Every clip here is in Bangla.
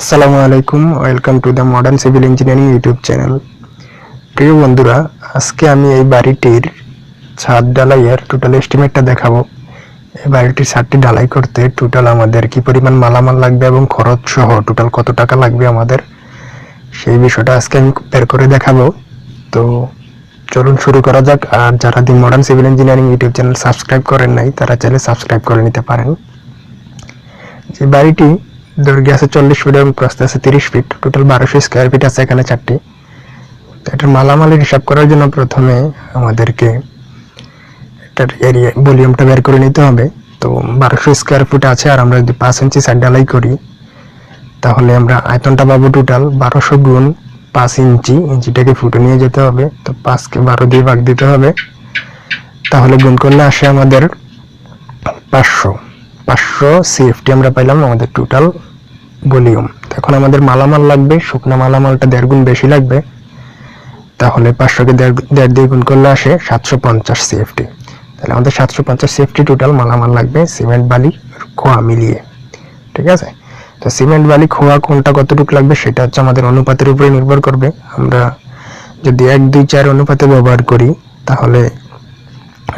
আসসালামু আলাইকুম welcome to the modern civil engineering YouTube channel প্রিয় বন্ধুরা, আজকে আমি এই বাড়িটির ছাদ ঢালাইয়ের টোটাল এস্টিমেটটা দেখাবো। এই বাড়িটির ছাদটি ঢালাই করতে টোটাল আমাদের কি পরিমাণ মালামাল লাগবে এবং খরচ সহ টোটাল কত টাকা লাগবে আমাদের, সেই বিষয়টা আজকে আমি বের করে দেখাবো। তো চলুন শুরু করা যাক। আর যারা the modern civil engineering YouTube channel subscribe করেন নাই, তারা চাইলে সাবস্ক্রাইব করে নিতে পারেন। যে বাড়িটি দৈর্ঘ্য আছে চল্লিশ ফিট এবং প্রস্থ আছে তিরিশ ফিট টোটাল বারোশো স্কোয়ার ফিট আছে এখানে চারটি। তো এটার মালামালের হিসাব করার জন্য প্রথমে আমাদেরকে এটার এরিয়া ভলিউমটা বের করে নিতে হবে। তো বারোশো স্কোয়ার ফুট আছে আর আমরা যদি পাঁচ ইঞ্চি সাইড ঢালাই করি, তাহলে আমরা আয়তনটা পাবো টোটাল বারোশো গুণ পাঁচ ইঞ্চি। ইঞ্চিটাকে ফুটে নিয়ে যেতে হবে। তো পাঁচকে বারো দিয়ে ভাগ দিতে হবে। তাহলে গুণ করলে আসে আমাদের পাঁচশো। পাঁচশো সিএফটি আমরা পাইলাম আমাদের টোটাল ভলিউম এখন আমাদের মালামাল লাগবে, শুকনা মালামালটা দেড় গুণ বেশি লাগবে। তাহলে পাঁচশোকে দেড় দেড় দিয়ে গুণ করলে আসে সাতশো পঞ্চাশ সিএফটি তাহলে আমাদের সাতশো পঞ্চাশ সিএফটি টোটাল মালামাল লাগবে সিমেন্ট, বালি, খোয়া মিলিয়ে। ঠিক আছে? তো সিমেন্ট, বালি, খোয়া কোনটা কতটুকু লাগবে সেটা হচ্ছে আমাদের অনুপাতের উপরে নির্ভর করবে। আমরা যদি এক, দুই, চার অনুপাতে ব্যবহার করি, তাহলে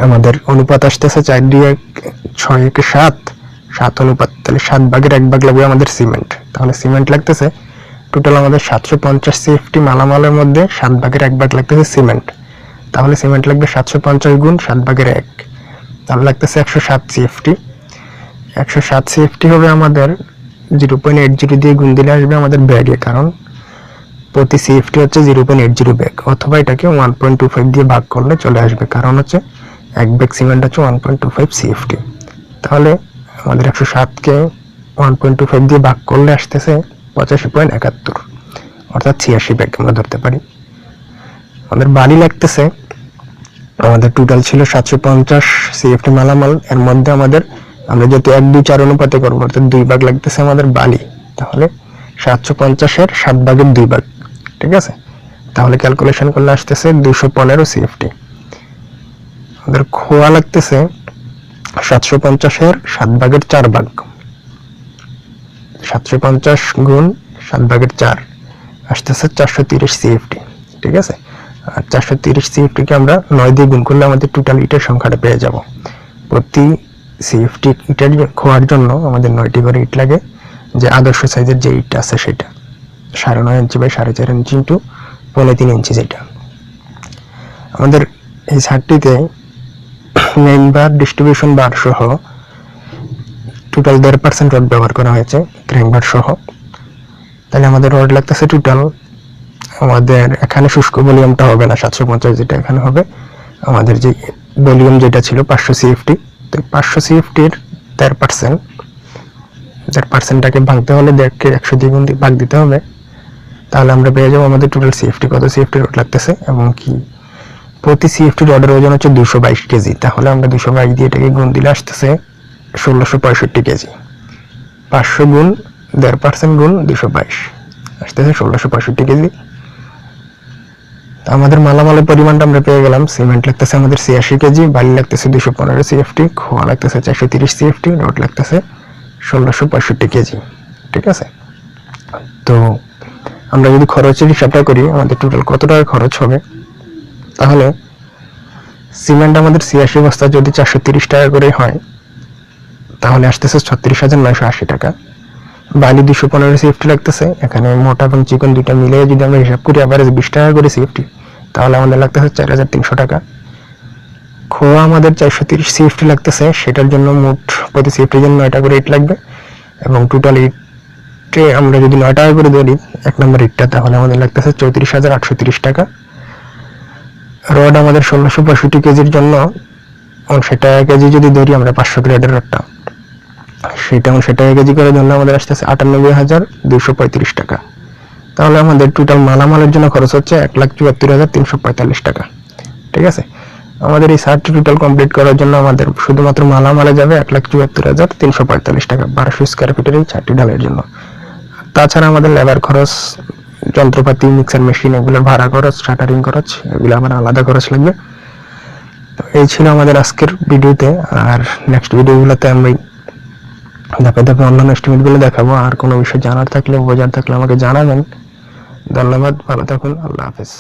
আমাদের অনুপাত আসতেছে চার দুই এক, ছয় এক সাত। সাত অনুপাত, তাহলে সাত ভাগের এক ভাগ লাগবে আমাদের সিমেন্ট। তাহলে সিমেন্ট লাগতেছে টোটাল আমাদের সাতশো পঞ্চাশ সিএফটি মালামালের মধ্যে সাত ভাগের এক ভাগ লাগতেছে সিমেন্ট। তাহলে সিমেন্ট লাগবে সাতশো পঞ্চাশ গুণ সাত ভাগের এক। তাহলে লাগতেছে একশো সাত সিএফটি একশো সাত সিএফটি হবে আমাদের জিরো পয়েন্ট এইট জিরো দিয়ে গুণ দিলে আসবে আমাদের ব্যাগে, কারণ প্রতি সিএফটি হচ্ছে zero point eight zero bag, অথবা এটাকে ওয়ান পয়েন্ট টু ফাইভ দিয়ে ভাগ করলে চলে আসবে, কারণ হচ্ছে এক ব্যাগ সিমেন্ট হচ্ছে one point two five CFT তাহলে আমাদের একশো সাতকে ওয়ান পয়েন্ট টু ফাইভ দিয়ে ভাগ করলে আসতেছে পঁচাশি পয়েন্ট একাত্তর, অর্থাৎ ছিয়াশি ব্যাগ আমরা ধরতে পারি। আমাদের বালি লাগতেছে, আমাদের টোটাল ছিল সাতশো পঞ্চাশ সিএফটি মালামাল, এর মধ্যে আমাদের আমরা যেহেতু এক, দুই, চার অনুপাতে করব, অর্থাৎ দুই ভাগ লাগতেছে আমাদের বালি, তাহলে সাতশো পঞ্চাশের সাত ভাগের দুই ভাগ, ঠিক আছে? তাহলে ক্যালকুলেশন করলে আসতেছে দুশো পনেরো সিএফটি আমাদের খোয়া লাগতেছে সাতশো পঞ্চাশের সাত ভাগের চার ভাগ। সাতশো পঞ্চাশ গুণ সাত ভাগের চার আসতেছে চারশো তিরিশ সিএফটি ঠিক আছে? আর চারশো তিরিশ সিএফটিকে আমরা নয় দিয়ে গুণ করলে আমাদের টোটাল ইটের সংখ্যাটা পেয়ে যাব। প্রতি সিএফটি ইটের খোয়ার জন্য আমাদের নয়টি করে ইট লাগে। যে আদর্শ সাইজের যে ইট আছে সেটা, সাড়ে নয় ইঞ্চি বাই সাড়ে চার ইঞ্চি ইন্টু পৌনে তিন ইঞ্চি যেটা। আমাদের এই ছাদটিতে মেইন বার ডিস্ট্রিবিউশন বার সহ টোটাল দেড় পার্সেন্ট রড ব্যবহার করা হয়েছে ক্র্যাঙ্ক বার সহ। তাহলে আমাদের রড লাগতেছে টোটাল আমাদের এখানে শুষ্ক ভলিউমটা হবে না, সাতশো পঞ্চাশ যেটা এখানে হবে। আমাদের যে ভলিউম যেটা ছিল পাঁচশো সিএফটি তো পাঁচশো সিএফটির দেড় পার্সেন্ট দেড় পার্সেন্টটাকে ভাঙতে হলে দেড়কে একশো দ্বিগুণ ভাগ দিতে হবে। তাহলে আমরা পেয়ে যাব আমাদের টোটাল সিএফটি কত সিএফটি রোড লাগতেছে এবং কি প্রতি সিএফটি রডের ওজন হচ্ছে দুশো বাইশ কেজি। তাহলে আমরা দুশো বাইশ দিয়ে এটাকে গুণ দিলে আসতেছে ষোলোশো পঁয়ষট্টি কেজি। পাঁচশো গুণ, দেড় পার্সেন্ট গুণ দুশো বাইশ। আসতেছে ষোলোশো পঁয়ষট্টি কেজি। আমাদের মালামালের পরিমাণটা আমরা পেয়ে গেলাম। সিমেন্ট লাগতেছে আমাদের ছিয়াশি কেজি, বালি লাগতেছে দুশো পনেরো সিএফটি খোয়া লাগতেছে চারশো তিরিশ সিএফটি রড লাগতেছে ষোলোশো পঁয়ষট্টি কেজি। ঠিক আছে? তো আমরা যদি খরচের হিসাবটা করি, আমাদের টোটাল কত টাকা খরচ হবে? তাহলে সিমেন্ট আমাদের ছিয়াশি বস্তা যদি চারশো তিরিশ টাকা করে হয়, তাহলে আসতেছে ছত্রিশ হাজার নয়শো আশি টাকা। বালি দুশো পনেরো সিএফটি লাগতেছে, এখানে মোটা এবং চিকন দুইটা মিলিয়ে যদি আমরা হিসাব করি অ্যাভারেজ বিশ টাকা করে সিএফটি তাহলে আমাদের লাগতেছে চার হাজার তিনশো টাকা। খোয়া আমাদের চারশো তিরিশ সিএফটি লাগতেছে, সেটার জন্য মোট প্রতি সিএফটির জন্য নয়টা করে ইট লাগবে। এবং টোটাল ইটে আমরা যদি নয় টাকা করে ধরি, এক নম্বর ইটটা তাহলে আমাদের লাগতেছে চৌত্রিশ হাজার আটশো তিরিশ টাকা। রড আমাদের ষোলোশো পঁয়ষট্টি কেজির জন্য সেটা কেজি যদি ধরি আমরা পাঁচশো গ্রেডের রডটা, সেটা সেটা কেজি করে ধরলে আমাদের আসতেছে আটানব্বই হাজার দুশো পঁয়ত্রিশ টাকা। তাহলে আমাদের টোটাল মালামালের জন্য খরচ হচ্ছে এক লাখ চুয়াত্তর হাজার তিনশো পঁয়তাল্লিশ টাকা। ঠিক আছে? আমাদের এই সার্টটি টোটাল কমপ্লিট করার জন্য আমাদের শুধুমাত্র মালামালে যাবে এক লাখ চুয়াত্তর হাজার তিনশো পঁয়তাল্লিশ টাকা, বারোশো স্কোয়ার ফিটের এই চারটি ঢালের জন্য। তাছাড়া আমাদের লেবার খরচ যন্ত্রপাতি মিক্সার মেশিন এগুলোর ভাড়া খরচ শাটারিং খরচ, এগুলো আমার আলাদা খরচ লাগবে। তো এই ছিল আমাদের আজকের ভিডিওতে। আর নেক্সট ভিডিওগুলোতে আমি ধাপে ধাপে অন্যান্য এস্টিমেটগুলো দেখাবো। আর কোনো বিষয় জানার থাকলে বোঝার থাকলে আমাকে জানাবেন। ধন্যবাদ, ভালো থাকুন, আল্লাহ হাফেজ।